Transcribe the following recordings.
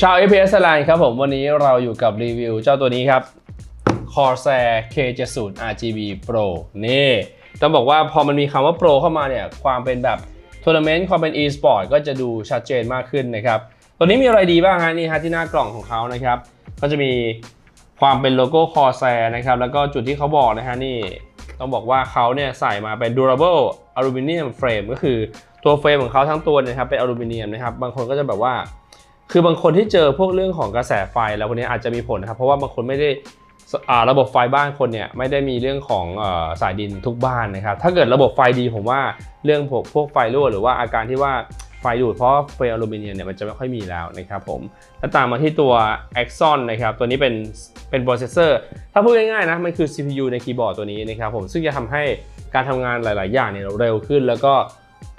ชาว APS Line ครับผม วันนี้เราอยู่กับรีวิวเจ้าตัวนี้ครับ Corsair K70 RGB Pro นี่ต้องบอกว่าพอมันมีคำว่า Pro เข้ามาเนี่ย ความเป็นแบบทัวร์นาเมนต์ความเป็น e-sport ก็จะดูชัดเจนมากขึ้นนะครับ ตัวนี้มีอะไรดีบ้างฮะนี่ฮะที่หน้ากล่องของเขานะครับ ก็จะมีความเป็นโลโก้ Corsair นะครับ แล้วก็จุดที่เขาบอกนะฮะนี่ต้องบอกว่าเขาเนี่ยใส่มาเป็น durable aluminum frame ก็คือตัวเฟรมของเขาทั้งตัวเนยนะครับเป็นอลูมิเนียมนะครับ บางคนก็จะแบบว่า คือบางคนที่เจอพวกเรื่องของกระแสไฟแล้วคนนี้อาจจะมีผลนะครับ เพราะว่าบางคนไม่ได้อ่าระบบไฟบ้านคนเนี่ยไม่ได้มีเรื่องของอสายดินทุกบ้านนะครับ ถ้าเกิดระบบไฟดีผมว่าเรื่องพวกพวกไฟรั่วหรือว่าอาการที่ว่าไฟดูดเพราะเฟรมอลูมิเนียมเนี่ยมันจะไม่ค่อยมีแล้วนะครับผมแล้วตามมาที่ตัว Axon นะครับตัวนี้เป็นเป็นโปรเซสเซอร์ถ้าพูดง่ายๆนะมันคือ CPU ในคีย์บอร์ดตัวนี้นะครับผมซึ่งจะทำให้การทำงานหลาย ๆ อย่างเนี่ยเร็วขึ้น แล้วก็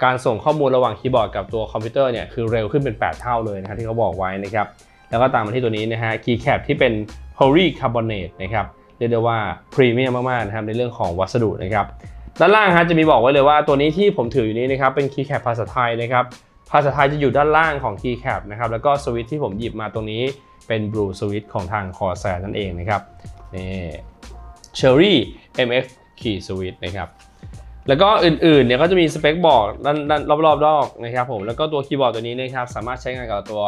การส่งข้อมูลระหว่างคีย์บอร์ดกับตัวคอมพิวเตอร์เนี่ยคือเร็วขึ้นเป็น 8 เท่าเลยนะครับที่เขาบอกไว้นะครับแล้วก็ตามมาที่ตัวนี้นะฮะ keycap ที่เป็น polycarbonate นะครับเรียกได้ว่าพรีเมียมมากๆนะครับในเรื่องของวัสดุนะครับด้านล่างฮะจะมีบอกไว้เลยว่าตัวนี้ที่ผมถืออยู่นี้นะครับเป็น keycap ภาษาไทยนะครับภาษาไทยจะอยู่ด้านล่างของ keycap นะครับแล้วก็สวิตช์ที่ผมหยิบมาตรงนี้เป็น blue switch ของทาง Corsair นั่นเองนะครับนี่ Cherry MX key switch นะครับ แล้วก็อื่นๆเนี่ยก็จะมีสเปคบอกด้านด้านรอบๆดอกนะครับผมแล้วก็ตัวคีย์บอร์ดตัวนี้นะครับสามารถใช้งานกับตัว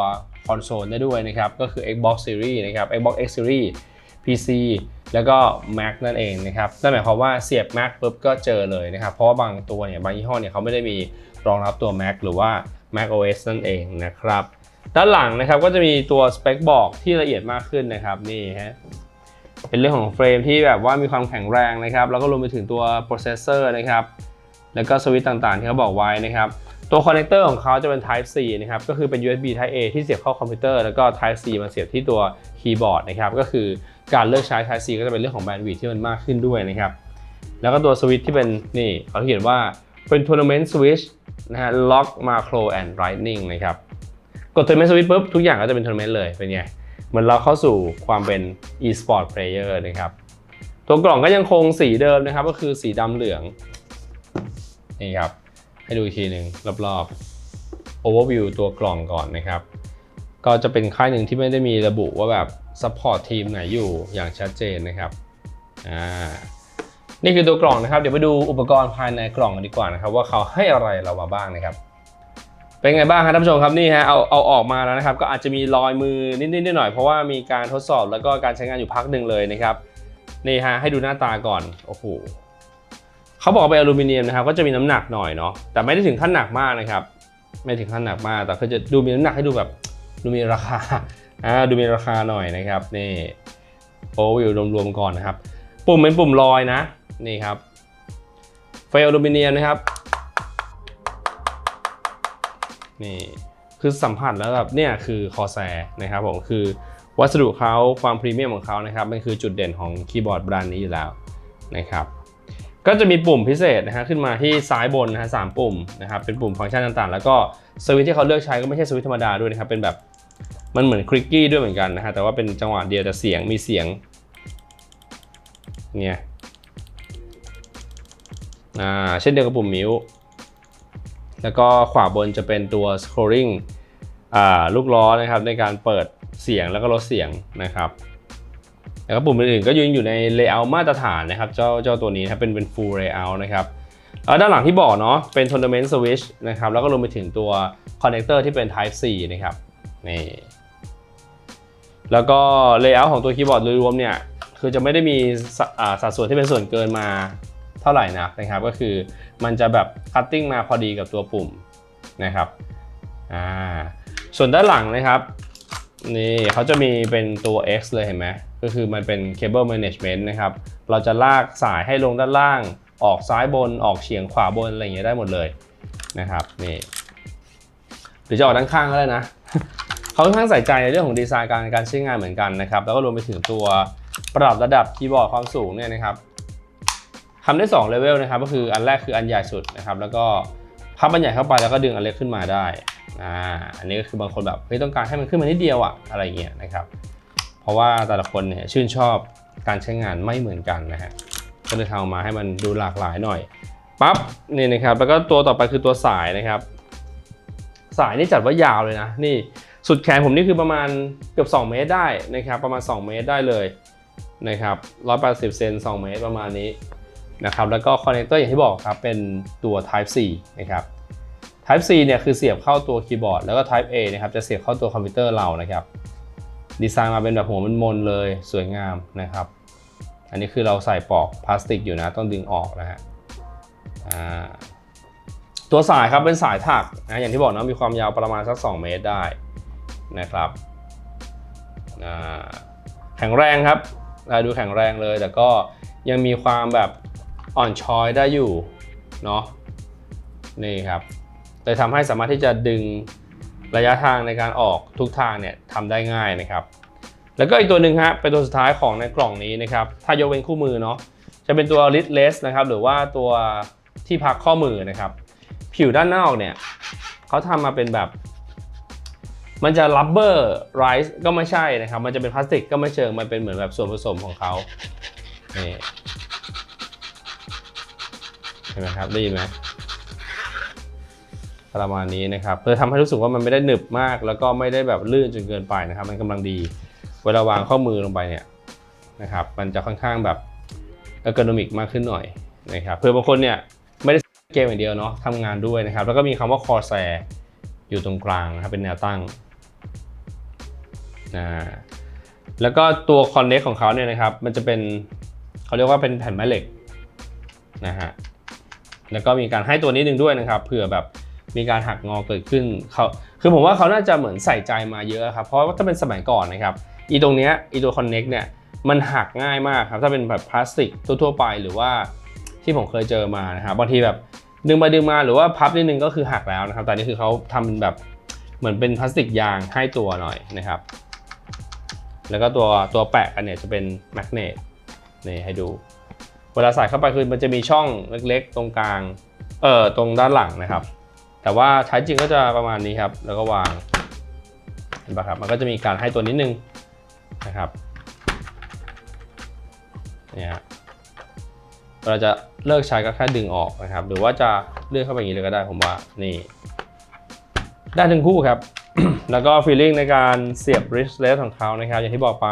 คอนโซลได้ด้วยนะครับก็คือ Xbox Series นะครับ Xbox X Series PC แล้วก็ Mac นั่นเองนะครับนั่นหมายความว่าเสียบ Mac ปุ๊บก็เจอเลยนะครับ เพราะว่าบางตัวเนี่ยบางยี่ห้อเนี่ยเขาไม่ได้มีรองรับตัว Mac หรือว่า Mac OS นั่นเองนะครับ ด้านหลังนะครับก็จะมีตัวสเปคบอกที่ละเอียดมากขึ้นนะครับนี่ฮะ เป็นเรื่องของเฟรมที่แบบว่ามีความแข็งแรงนะครับ แล้วก็รวมไปถึงตัวโปรเซสเซอร์นะครับ แล้วก็สวิตช์ต่างๆ ที่เขาบอกไว้นะครับ ตัวคอนเนคเตอร์ของเขาจะเป็น Type C นะครับ ก็คือเป็น USB Type A ที่เสียบเข้าคอมพิวเตอร์ แล้วก็ Type C มาเสียบที่ตัวคีย์บอร์ดนะครับ ก็คือการเลือกใช้ Type C ก็จะเป็นเรื่องของแบนด์วิดที่มันมากขึ้นด้วยนะครับ แล้วก็ตัวสวิตช์ที่เป็นนี่เขาเขียนว่าเป็น Tournament Switch นะฮะ Lock Macro and Lightning นะครับ กด Tournament Switch ปุ๊บทุกอย่างก็จะเป็น Tournament เลยเป็นไง เหมือนเราเข้าสู่ความเป็น e-sport player นะครับ ตัวกล่องก็ยังคงสีเดิมนะครับ ก็คือสีดำเหลืองนี่ครับ ให้ดูอีกทีหนึ่งรอบๆ overview ตัวกล่องก่อนนะครับ ก็จะเป็นค่ายหนึ่งที่ไม่ได้มีระบุว่าแบบ support ทีมไหนอยู่อย่างชัดเจนนะครับอ่านี่คือตัวกล่องนะครับ เดี๋ยวไปดูอุปกรณ์ภายในกล่องกันดีกว่านะครับ ว่าเขาให้อะไรเรามาบ้างนะครับ เป็นไงบ้างครับท่านผู้ชมครับนี่ฮะเอาเอาออกมาแล้วนะครับก็อาจจะมีรอยมือนิดๆหน่อยๆเพราะว่ามีการทดสอบแล้วก็การใช้งานอยู่พักหนึ่งเลยนะครับนี่ฮะให้ดูหน้าตาก่อนโอ้โหเขาบอกว่าเป็นอลูมิเนียมนะครับก็จะมีน้ำหนักหน่อยเนาะแต่ไม่ได้ถึงขั้นหนักมากนะครับไม่ถึงขั้นหนักมากแต่คือจะดูมีน้ำหนักให้ดูแบบดูมีราคาอ่าดูมีราคาหน่อยนะครับนี่โอวิวรวมๆก่อนนะครับ ปุ่มเป็นปุ่มลอยนะนี่ครับเฟลอลูมิเนียมนะครับ นี่คือสัมผัสแล้วแบบเนี่ยคือคอแซนะครับผมคือวัสดุเขาความพรีเมียมของเขานะครับมันคือจุดเด่นของคีย์บอร์ดแบรนด์นี้อยู่แล้วนะครับก็จะมีปุ่มพิเศษนะฮะขึ้นมาที่ซ้ายบนนะฮะสามปุ่มนะครับเป็นปุ่มฟังก์ชันต่างๆ แล้วก็สวิตช์ที่เขาเลือกใช้ก็ไม่ใช่สวิตช์ธรรมดาด้วยนะครับเป็นแบบมันเหมือนคลิกกี้ด้วยเหมือนกันนะฮะแต่ว่าเป็นจังหวะเดียวแต่เสียงมีเสียงเนี่ยอ่าเช่นเดียวกับปุ่มมิว แล้วก็ขวาบนจะเป็นตัว scrolling ลูกล้อนะครับในการเปิดเสียงแล้วก็ลดเสียงนะครับแล้วก็ปุ่มอื่นๆก็ยังอยู่ใน layout มาตรฐานนะครับ เจ้าเจ้าตัวนี้นะครับเป็นเป็น full layout นะครับแล้วด้านหลังที่บอกเนาะเป็น tournament switch นะครับแล้วก็รวมไปถึงตัว connector ที่เป็น type C นะครับนี่แล้วก็ layout ของตัวคีย์บอร์ดโดยรวมเนี่ยคือจะไม่ได้มีสัดส่วนที่เป็นส่วนเกินมา เท่าไหร่นักนะครับ ก็คือมันจะแบบคัตติ้งมาพอดีกับตัวปุ่มนะครับอ่าส่วนด้านหลังนะครับนี่เขาจะมีเป็นตัว X เลยเห็นไหมก็คือมันเป็น cable management นะครับ เราจะลากสายให้ลงด้านล่าง ออกซ้ายบนออกเฉียงขวาบนอะไรอย่างเงี้ยได้หมดเลยนะครับนี่หรือจะออกด้านข้างก็ได้นะเขาค่อนข้างใส่ใจในเรื่องของดีไซน์การการใช้งานเหมือนกันนะครับ แล้วก็รวมไปถึงตัวปรับระดับคีย์บอร์ดความสูงเนี่ยนะครับ ทำได้2เลเวลนะครับก็คืออันแรกคืออันใหญ่สุดนะครับ แล้วก็พับอันใหญ่เข้าไปแล้วก็ดึงอันเล็กขึ้นมาได้อ่าอันนี้ก็คือบางคนแบบเฮ้ยต้องการให้มันขึ้นมานิดเดียวอะอะไรเงี้ยนะครับ เพราะว่าแต่ละคนเนี่ยชื่นชอบการใช้งานไม่เหมือนกันนะฮะก็เลยทำออกมาให้มันดูหลากหลายหน่อยปั๊บนี่นะครับแล้วก็ตัวต่อไปคือตัวสายนะครับ สายนี่จัดว่ายาวเลยนะนี่สุดแขนผมนี่คือประมาณเกือบ 2 เมตรได้นะครับ ประมาณ 2 เมตรได้เลยนะครับ180เซน2 เมตรประมาณนี้ นะครับแล้วก็คอนเนคเตอร์อย่างที่บอกครับเป็นตัว Type C นะครับ Type C เนี่ยคือเสียบเข้าตัวคีย์บอร์ดแล้วก็ Type A นะครับจะเสียบเข้าตัวคอมพิวเตอร์เรานะครับดีไซน์มาเป็นแบบหัวมันมนเลยสวยงามนะครับ อันนี้คือเราใส่ปลอกพลาสติกอยู่นะต้องดึงออกนะฮะตัวสายครับเป็นสายถักนะอย่างที่บอกนะมีความยาวประมาณสัก 2 เมตรได้นะครับแข็งแรงครับอ่าดูแข็งแรงเลย แต่ก็ยังมีความแบบ อ่อนช้อยได้อยู่เนาะนี่ครับเลยทำให้สามารถที่จะดึงระยะทางในการออกทุกทางเนี่ยทำได้ง่ายนะครับ แล้วก็อีกตัวหนึ่งฮะเป็นตัวสุดท้ายของในกล่องนี้นะครับ ถ้ายกเว้นคู่มือเนาะจะเป็นตัว lid less นะครับหรือว่าตัวที่พักข้อมือนะครับ ผิวด้านนอกเนี่ยเขาทำมาเป็นแบบ มันจะ rubber rice ก็ไม่ใช่นะครับ มันจะเป็นพลาสติกก็ไม่เชิงมันเป็นเหมือนแบบส่วนผสมของเขานี่ เห็นไหมครับได้ยินไหมประมาณนี้นะครับเพื่อทำให้รู้สึกว่ามันไม่ได้หนึบมาก แล้วก็ไม่ได้แบบลื่นจนเกินไปนะครับ มันกำลังดี เวลาวางข้อมือลงไปเนี่ยนะครับ มันจะค่อนข้างแบบเออร์โกนอมิกมากขึ้นหน่อยนะครับเพื่อบางคนเนี่ยไม่ได้เกมอย่างเดียวเนาะทำงานด้วยนะครับ แล้วก็มีคำว่าคอแซอยู่ตรงกลางนะครับเป็นแนวตั้งนะแล้วก็ตัวคอนเน็กของเขาเนี่ยนะครับ มันจะเป็นเขาเรียกว่าเป็นแผ่นไม้เหล็กนะฮะ แล้วก็มีการให้ตัวนี้หนึ่งด้วยนะครับเผื่อแบบมีการหักงอเกิดขึ้นเขาคือผมว่าเขาน่าจะเหมือนใส่ใจมาเยอะครับ เพราะว่าถ้าเป็นสมัยก่อนนะครับอีตรงเนี้ยอีตัวคอนเน็กเนี่ยมันหักง่ายมากครับถ้าเป็นแบบพลาสติกทั่วๆไปหรือว่าที่ผมเคยเจอมานะครับบางทีแบบดึงไปดึงมาหรือว่าพับนิดนึงก็คือหักแล้วนะครับแต่นี่คือเขาทำเป็นแบบเหมือนเป็นพลาสติกยางให้ตัวหน่อยนะครับ แล้วก็ตัวตัวแปะกันเนี่ยจะเป็นแมกเนตนี่ให้ดู เวลาใส่เข้าไปคือมันจะมีช่องเล็กๆ ตรงกลางเอ่อตรงด้านหลังนะครับ แต่ว่าใช้จริงก็จะประมาณนี้ครับ แล้วก็วางเห็นปะครับมันก็จะมีการให้ตัวนิดนึงนะครับเนี่ยเราจะเลิกใช้ก็แค่ดึงออกนะครับ หรือว่าจะเลื่อนเข้าไปอย่างนี้เลยก็ได้ผมว่านี่ ได้ทั้งคู่ครับ แล้วก็ฟีลลิ่งในการเสียบ wristlet ของเขานะครับ อย่างที่บอกไป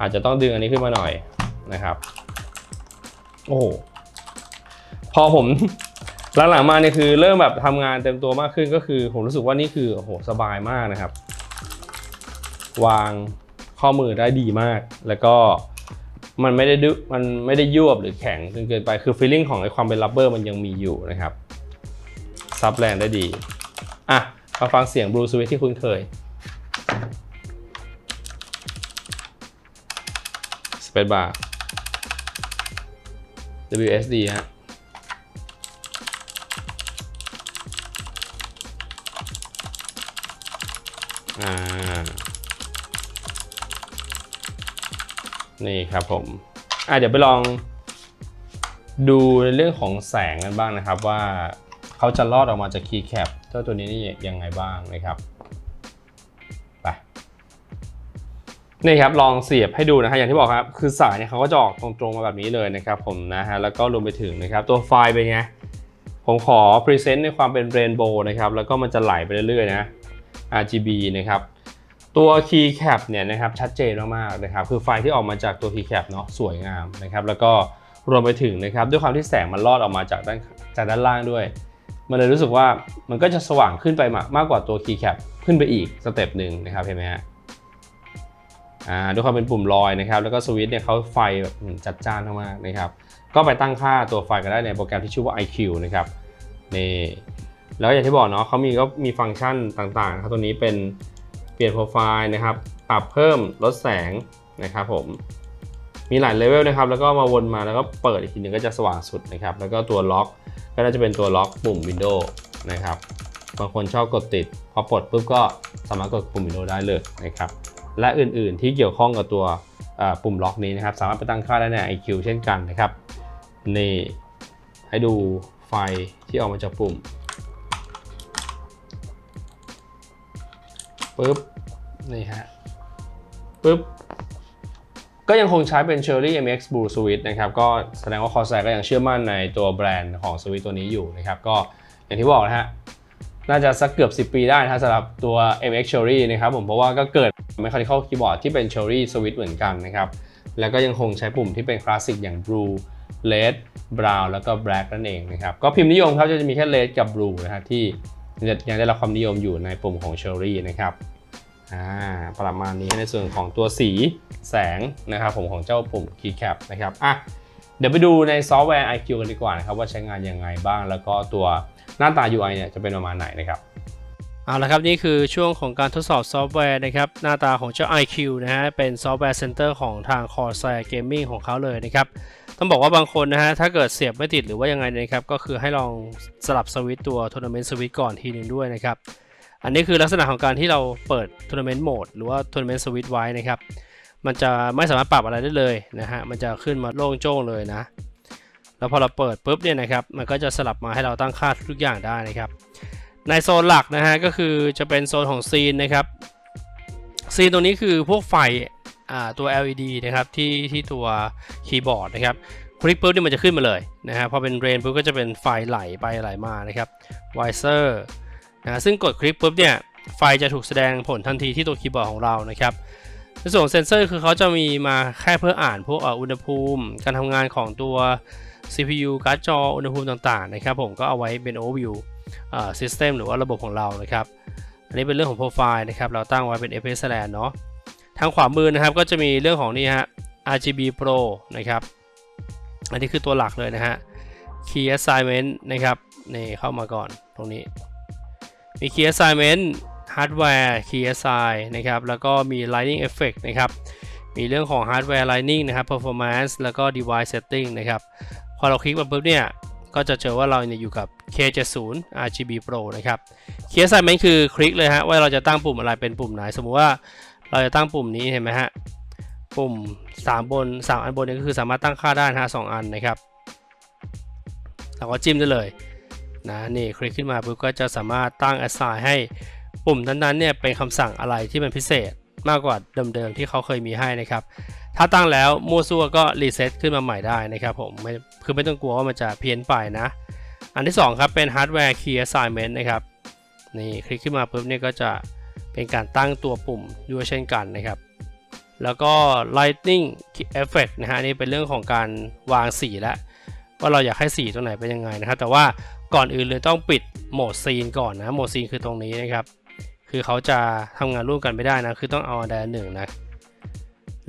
อาจจะต้องดึงอันนี้ขึ้นมาหน่อยนะครับ โอ้โหพอผมหลังๆมาเนี่ยคือเริ่มแบบทำงานเต็มตัวมากขึ้นก็คือผมรู้สึกว่านี่คือโอ้โหสบายมากนะครับ วางข้อมือได้ดีมาก แล้วก็มันไม่ได้ดุมันไม่ได้ยวบหรือแข็งจนเกินไปคือฟีลลิ่งของไอ้ความเป็นรับเบอร์มันยังมีอยู่นะครับซับแรงได้ดีอะมาฟังเสียงบลูสวิตที่คุ้นเคยสเปซบาร์ WSD ฮะนี่ครับผม อะเดี๋ยวไปลองดูในเรื่องของแสงกันบ้างนะครับว่าเขาจะลอดออกมาจากคีย์แคปเจ้าตัวนี้นี่ยังไงบ้างนะครับ นี่ครับลองเสียบให้ดูนะฮะอย่างที่บอกครับคือสายเนี่ยเขาก็จะออกตรงๆมาแบบนี้เลยนะครับผมนะฮะแล้วก็รวมไปถึงนะครับตัวไฟล์เป็นไงผมขอพรีเซนต์ในความเป็นเรนโบว์นะครับแล้วก็มันจะไหลไปเรื่อยๆนะ RGB นะครับตัว keycap เนี่ยนะครับชัดเจนมากๆนะครับคือไฟที่ออกมาจากตัว keycap เนาะสวยงามนะครับแล้วก็รวมไปถึงนะครับด้วยความที่แสงมันลอดออกมาจากด้านจากด้านล่างด้วย มันเลยรู้สึกว่ามันก็จะสว่างขึ้นไปมากมากกว่าตัว keycap ขึ้นไปอีกสเต็ปหนึ่งนะครับเห็นไหมฮะ ด้วยความเป็นปุ่มลอยนะครับ แล้วก็สวิตช์เนี่ยเขาไฟแบบจัดจ้านมากๆนะครับ ก็ไปตั้งค่าตัวไฟกันได้ในโปรแกรมที่ชื่อว่า IQ นะครับนี่แล้วอย่างที่บอกเนาะเขามีก็มีฟังก์ชันต่างๆนะครับตัวนี้เป็นเปลี่ยนโปรไฟล์นะครับ ปรับเพิ่มลดแสงนะครับผมมีหลายเลเวลนะครับ แล้วก็มาวนมาแล้วก็เปิดอีกทีหนึงก็จะสว่างสุดนะครับ แล้วก็ตัวล็อกก็น่าจะเป็นตัวล็อกปุ่ม Windows นะครับ บางคนชอบกดติด พอปลดปุ๊บก็สามารถกดปุ่ม Windows ได้เลยนะครับ และอื่นๆ ที่เกี่ยวข้องกับตัวปุ่มล็อกนี้นะครับ สามารถไปตั้งค่าได้ใน IQ เช่นกันนะครับนี่ให้ดูไฟที่ออกมาจากปุ่มปุ๊บนี่ฮะปุ๊บก็ยังคงใช้เป็น Cherry MX Blue Switch นะครับ ก็แสดงว่า Corsair ก็ยังเชื่อมั่นในตัวแบรนด์ของสวิตตัวนี้อยู่นะครับ ก็อย่างที่บอกนะฮะ น่าจะสักเกือบ 10 ปีได้นะสำหรับตัว MX Cherry นะครับผมเพราะว่าก็เกิด Mechanical Keyboard ที่เป็น Cherry Switch เหมือนกันนะครับ แล้วก็ยังคงใช้ปุ่มที่เป็นคลาสสิกอย่าง Blue Red Brown แล้วก็ Black นั่นเองนะครับ ก็พิมพ์นิยมครับจะมีแค่ Red กับ Blue นะฮะที่ยังได้รับความนิยมอยู่ในปุ่มของ Cherry นะครับอ่าประมาณนี้ในส่วนของตัวสีแสงนะครับผมของเจ้าปุ่ม Keycap นะครับอะเดี๋ยวไปดูในซอฟต์แวร์ IQ กันดีกว่านะครับว่าใช้งานยังไงบ้าง แล้วก็ตัวหน้าตา UI เนี่ยจะเป็นประมาณไหนนะครับ เอาละครับนี่คือช่วงของการทดสอบซอฟต์แวร์นะครับหน้าตาของเจ้า IQ นะฮะเป็นซอฟต์แวร์เซ็นเตอร์ของทาง Corsair Gaming ของเขาเลยนะครับต้องบอกว่าบางคนนะฮะถ้าเกิดเสียบไม่ติดหรือว่ายังไงนะครับก็คือให้ลองสลับสวิตตัว Tournament Switch ก่อนทีหนึ่งด้วยนะครับอันนี้คือลักษณะของการที่เราเปิด Tournament Mode หรือว่า Tournament Switch ไว้นะครับมันจะไม่สามารถปรับอะไรได้เลยนะฮะมันจะขึ้นมาโล่งโจ้งเลยนะแล้วพอเราเปิดปุ๊บเนี่ยนะครับมันก็จะสลับมาให้เราตั้งค่าทุกอย่างได้นะครับ ในโซนหลักนะฮะก็คือจะเป็นโซนของซีนนะครับซีนตรงนี้คือพวกไฟตัว LED นะครับที่ที่ตัวคีย์บอร์ดนะครับคลิกปุ๊บนี่มันจะขึ้นมาเลยนะฮะพอเป็นเรนปุ๊บก็จะเป็นไฟไหลไปไหลมานะครับไวเซอร์นะซึ่งกดคลิกปุ๊บเนี่ยไฟจะถูกแสดงผลทันทีที่ตัวคีย์บอร์ดของเรานะครับในส่วนเซนเซอร์คือเขาจะมีมาแค่เพื่ออ่านพวกอุณหภูมิ การทำงานของตัว CPU การ์ดจออุณหภูมิต่างๆนะครับผมก็เอาไว้เป็น overview ซิสเต็มหรือว่าระบบของเรานะครับ อันนี้เป็นเรื่องของโปรไฟล์นะครับ เราตั้งไว้เป็น FS LAN เนาะ ทางขวามือนะครับก็จะมีเรื่องของนี่ฮะ RGB Pro นะครับ อันนี้คือตัวหลักเลยนะฮะ Key Assignment นะครับนี่เข้ามาก่อนตรงนี้ มี Key Assignment Hardware Key Assign นะครับ แล้วก็มี Lighting Effect นะครับมีเรื่องของ Hardware Lighting นะครับ Performance แล้วก็ Device Setting นะครับ พอเราคลิกมาปุ๊บเนี่ย ก็จะเจอว่าเราเนี่ยอยู่กับ K70 RGB Pro นะครับ Key Assignment คือคลิกเลยฮะว่าเราจะตั้งปุ่มอะไรเป็นปุ่มไหน สมมุติว่าเราจะตั้งปุ่มนี้เห็นไหมฮะ ปุ่ม 3 บน 3 อันบนนี่ก็คือสามารถตั้งค่าได้นะฮะสองอันนะครับ เราก็จิ้มได้เลยนะนี่คลิกขึ้นมาปุ๊บก็จะสามารถตั้ง assign ให้ปุ่มนั้นๆเนี่ยเป็นคำสั่งอะไรที่เป็นพิเศษมากกว่าเดิมๆที่เขาเคยมีให้นะครับ ถ้าตั้งแล้วมั่วซั่วก็รีเซ็ตขึ้นมาใหม่ได้นะครับผมไม่คือไม่ต้องกลัวว่ามันจะเพี้ยนไปนะ อันที่ 2 ครับเป็น Hardware Key Assignment นะครับนี่คลิกขึ้นมาปุ๊บเนี่ยก็จะเป็นการตั้งตัวปุ่มด้วยเช่นกันนะครับ แล้วก็ Lighting Effect นะฮะนี่เป็นเรื่องของการวางสีแล้วว่าเราอยากให้สีตรงไหนเป็นยังไงนะครับ แต่ว่าก่อนอื่นเลยต้องปิดโหมดซีนก่อนนะโหมดซีนคือตรงนี้นะครับ คือเขาจะทำงานร่วมกันไม่ได้นะ คือต้องเอาอันใดอันหนึ่งนะ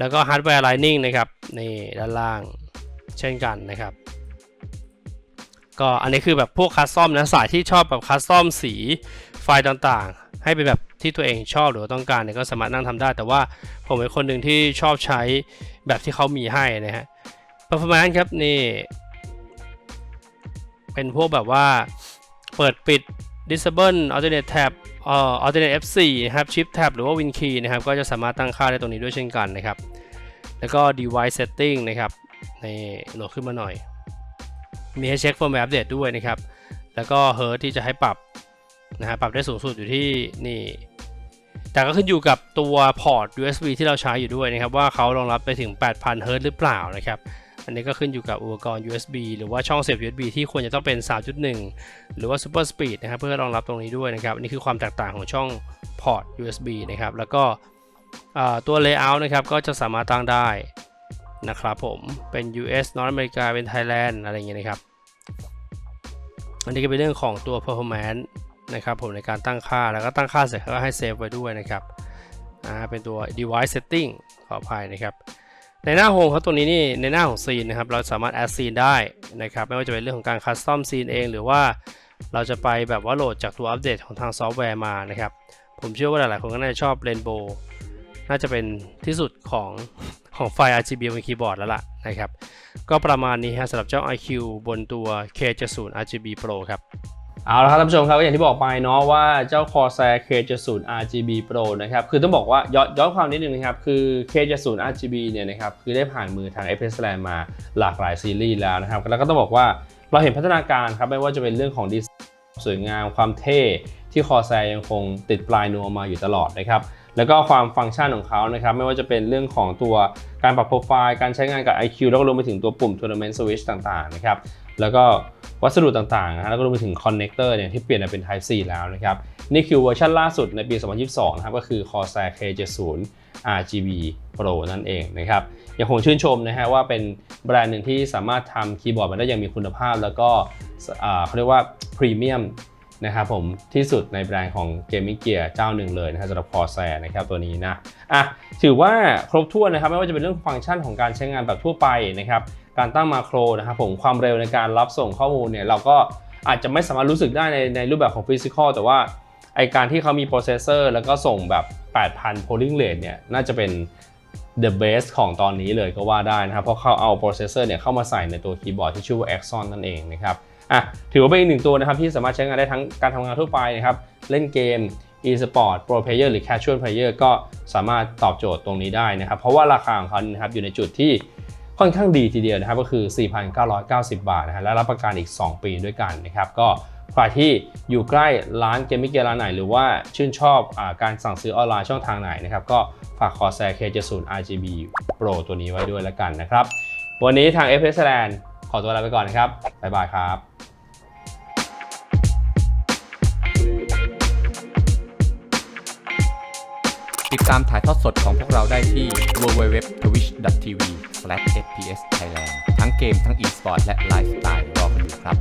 แล้วก็ Hardware Lighting นะครับนี่ด้านล่างเช่นกันนะครับ ก็อันนี้คือแบบพวกคัสตอมนะสายที่ชอบแบบคัสตอมสีไฟต่างๆ ให้เป็นแบบที่ตัวเองชอบหรือต้องการเนี่ยก็สามารถนั่งทำได้ แต่ว่าผมเป็นคนหนึ่งที่ชอบใช้แบบที่เขามีให้นะฮะ performance ครับนี่ เป็นพวกแบบว่าเปิดปิด disable alternate tab เอ่อ alternate F4 นะครับ shift tab หรือว่า win key นะครับ ก็จะสามารถตั้งค่าได้ตรงนี้ด้วยเช่นกันนะครับ แล้วก็ device setting นะครับนี่โหลดขึ้นมาหน่อย มีให้เช็ค firmware update ด้วยนะครับ แล้วก็ hertz ที่จะให้ปรับนะฮะปรับได้สูงสุดอยู่ที่นี่ แต่ก็ขึ้นอยู่กับตัวพอร์ต USB ที่เราใช้อยู่ด้วยนะครับ ว่าเขารองรับไปถึง 8,000 Hz หรือเปล่านะครับ อันนี้ก็ขึ้นอยู่กับอุปกรณ์ USB หรือว่าช่องเสียบ USB ที่ควรจะต้องเป็น 3.1 หรือว่า Super Speed นะครับเพื่อรองรับตรงนี้ด้วยนะครับนนี้คือความแตกต่างของช่องพอร์ต USB นะครับแล้วก็ตัว Layout นะครับก็จะสามารถตั้งได้นะครับผมเป็น US นอร์ t อเมริกาเป็น Thailand อะไรอย่างเงี้ยนะครับ อันนี้ก็เป็นเรื่องของตัว performance นะครับผมในการตั้งค่าแล้วก็ตั้งค่าเสร็จก็ให้เซฟไว้ด้วยนะครับอ่าเป็นตัว device setting ขออภัยนะครับ ในหน้าโฮมครับตัวนี้นี่ในหน้าของซีนนะครับเราสามารถ add scene ได้นะครับไม่ว่าจะเป็นเรื่องของการ custom scene เอง หรือว่าเราจะไปแบบว่าโหลดจากตัวอัปเดตของทางซอฟต์แวร์มานะครับผมเชื่อว่าหลายๆคนก็น่าจะชอบ Rainbow น่าจะเป็นที่สุดของของไฟล์ RGB บนคีย์บอร์ดแล้วล่ะนะครับก็ประมาณนี้ฮะสำหรับเจ้า IQ บนตัว K70 RGB Pro ครับ เอาละครับท่านผู้ชมครับก็อย่างที่บอกไปเนาะว่าเจ้า Corsair K70 RGB Pro นะครับคือต้องบอกว่าย้อนย้อนความนิดนึงนะครับคือ K70 RGB เนี่ยนะครับคือได้ผ่านมือทาง FS l a n มาหลากหลายซีรีส์แล้วนะครับแล้วก็ต้องบอกว่าเราเห็นพัฒนาการครับไม่ว่าจะเป็นเรื่องของดีไซน์สวยงามความเท่ที่ Corsair ยังคงติดปลายนวมมาอยู่ตลอดนะครับแล้วก็ความฟังก์ชันของเขานะครับไม่ว่าจะเป็นเรื่องของตัวการปรับโปรไฟล์ การใช้งานกับ IQ แล้วก็รวมไปถึงตัวปุ่ม Tournament Switch ต่างๆนะครับ แล้วก็วัสดุต่างๆนะแล้วก็รวมไปถึงคอนเนคเตอร์เนี่ยที่เปลี่ยนมาเป็น Type C แล้วนะครับ นี่คือเวอร์ชันล่าสุดในปี 2022 นะครับ ก็คือ Corsair K70 RGB Pro นั่นเองนะครับยังคงชื่นชมนะฮะว่าเป็นแบรนด์หนึ่งที่สามารถทำคีย์บอร์ดมันได้อย่างมีคุณภาพ แล้วก็เขาเรียกว่าพรีเมียมนะครับผมที่สุดในแบรนด์ของ Gaming Gear เจ้าหนึ่งเลยนะฮะสำหรับ Corsair นะครับตัวนี้นะอะถือว่าครบถ้วนนะครับไม่ว่าจะเป็นเรื่องฟังก์ชันของการใช้งานแบบทั่วไปนะครับ การตั้งมาโครนะครับผมความเร็วในการรับส่งข้อมูลเนี่ยเราก็อาจจะไม่สามารถรู้สึกได้ในในรูปแบบของฟิสิกอลแต่ว่าไอการที่เขามีโปรเซสเซอร์แล้วก็ส่งแบบ 8,000 polling rate เนี่ยน่าจะเป็น the best ของตอนนี้เลยก็ว่าได้นะครับ เพราะเขาเอาโปรเซสเซอร์เนี่ยเข้ามาใส่ในตัวคีย์บอร์ดที่ชื่อว่า Axon นั่นเองนะครับอะถือว่าเป็นอีกหนึ่งตัวนะครับที่สามารถใช้งานได้ทั้งการทำงานทั่วไปนะครับ เล่นเกม e-sport pro player หรือ casual player ก็สามารถตอบโจทย์ตรงนี้ได้นะครับ เพราะว่าราคาของเขานะครับอยู่ในจุดที่ ค่อนข้างดีทีเดียวนะครับก็คือ 4,990 บาทนะฮะและรับประกันอีก 2 ปีด้วยกันนะครับก็ใครที่อยู่ใกล้ร้านเกมมิ่งเกมร้านไหน หรือว่าชื่นชอบอการสั่งซื้อออนไลน์ช่องทางไหนนะครับก็ฝากคอแซร์ K70 RGB Pro ตัวนี้ไว้ด้วยแล้วกันนะครับ วันนี้ทาง FS Land ขอตัวลาไปก่อนนะครับ บ๊ายบายครับ ติดตามถ่ายทอดสดของพวกเราได้ที่ www.twitch.tv/fpsthailand ทั้งเกมทั้ง e-sport และไลฟ์สไตล์รอคุณอยู่ครับ